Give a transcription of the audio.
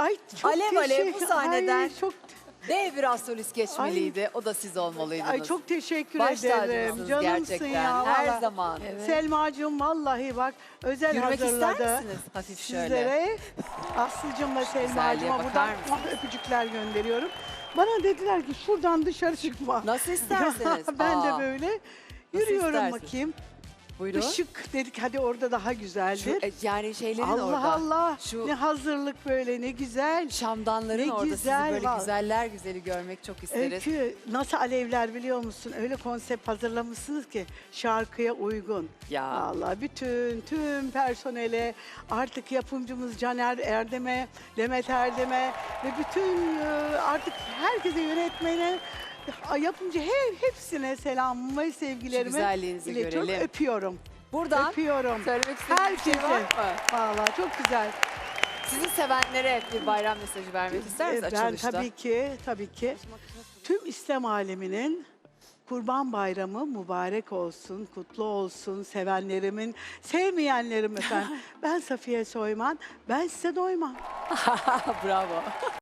Ay çok Alev alev bu teşekkür- sahneden Ay, çok Dev bir astrolist geçmeliydi. O da siz olmalıydınız. ay çok teşekkür Baş ederim. tacısınız Canımsın gerçekten. ya. Her vallahi. zaman. Selmacığım vallahi bak özel Yürümek hazırladı. ister misiniz? Hafif şöyle. Sizlere Aslıcığımla Selmacığıma bakar buradan mısınız? ah, öpücükler gönderiyorum. Bana dediler ki şuradan dışarı çıkma. Nasıl isterseniz. ben Aa, de böyle yürüyorum bakayım. Buyurun. Işık dedik hadi orada daha Şu, güzeldir. e, yani şeylerin Allah orada. Allah Şu ne hazırlık böyle ne güzel. şamdanların Ne orada güzel sizi böyle var. güzeller güzeli görmek çok isteriz. Öykü nasıl alevler biliyor musun? Öyle konsept hazırlamışsınız ki şarkıya uygun. Ya. Allah bütün tüm personele artık yapımcımız Caner Erdem'e, Demet Erdem'e ve bütün e, artık herkese yönetmene yapımcı her hepsine selamımı ve sevgilerimi güzelliğinizi iletiyorum. görelim. Öpüyorum. Buradan Öpüyorum. söylemek bir şey Herkese. var mı? Vallahi çok güzel. Sizi sevenlere bir bayram mesajı vermek ister misiniz ben açılışta? tabii ki, tabii ki tüm İslam aleminin Kurban Bayramı mübarek olsun, kutlu olsun, sevenlerimin, sevmeyenlerim efendim. ben Safiye Soyman, ben size doymam. Bravo.